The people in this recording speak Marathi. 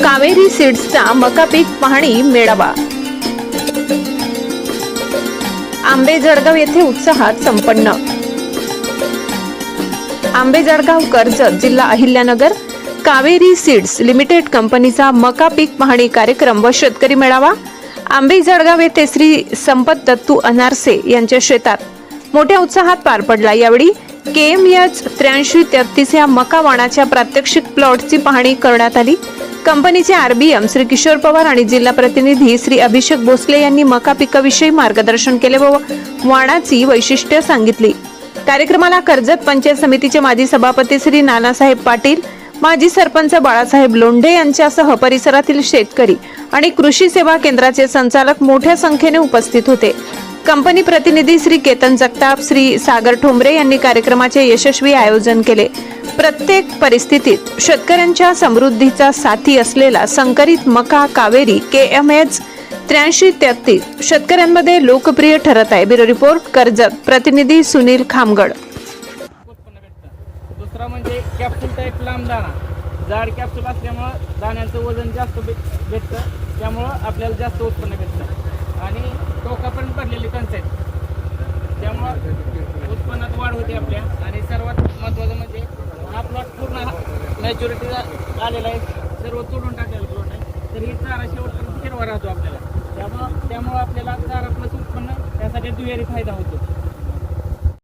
कावेरी सीड्सचा मका पीक पाहणी मेळावा. आंबे जळगाव येथे उत्साहात संपन्न. आंबे जळगाव कर्जत जिल्हा अहिल्यानगर कावेरी सीड्स लिमिटेड कंपनीचा मका पीक पाहणी कार्यक्रम व शेतकरी मेळावा. आंबे जळगाव येथे श्री संपत दत्तू अनारसे यांच्या शेतात. मोठ्या उत्साहात पार पडला यावेळी के एम एच त्र्याऐंशी तेहतीस या मका वाणाच्या प्रात्यक्षिक प्लॉटची पाहणी करण्यात आली. कंपनीचे आरबीएम श्री किशोर पवार आणि जिल्हा प्रतिनिधी श्री अभिषेक भोसले यांनी मका पिकाविषयी मार्गदर्शन केले व वाणाची वैशिष्ट्य सांगितली. कार्यक्रमाला कर्जत पंचायत समितीचे माजी सभापती श्री नानासाहेब पाटील माजी सरपंच बाळासाहेब लोंढे यांच्यासह परिसरातील शेतकरी आणि कृषी सेवा केंद्राचे संचालक मोठ्या संख्येने उपस्थित होते. कंपनी प्रतिनिधी श्री केतन जगताप श्री सागर ठोंबरे यांनी कार्यक्रमाचे यशस्वी आयोजन केले. प्रत्येक परिस्थितीत शेतकऱ्यांच्या समृद्धीचा साथी असलेला संकरित मका कावेरी के एम एच त्र्याऐंशी तेहतीस शेतकऱ्यांमध्ये लोकप्रिय ठरत आहे. ब्युरो रिपोर्ट कर्जत प्रतिनिधी सुनील खामगड. उत्पन्न दुसरा म्हणजे कॅप्सूल टाईप लांब दाणा. जाड कॅप्सूल असल्यामुळं दाण्याचं वजन जास्त भेटतं. त्यामुळं आपल्याला जास्त उत्पन्न भेटतं. आणि टोकापर्यंत भरलेली कणसं आहेत त्यामुळं उत्पन्नात वाढ होते आपल्या. आणि सर्वात महत्त्वाचं म्हणजे हा प्लॉट पूर्ण मॅच्युरिटी आलेला आहे. सर्व तोडून टाकलेला प्लॉट आहे. तर ही चारा शेवटपर्यंत हिरवा राहतो आपल्याला. त्यामुळं त्यामुळं आपल्याला चारा प्लस उत्पन्न त्यासाठी दुहेरी फायदा होतो.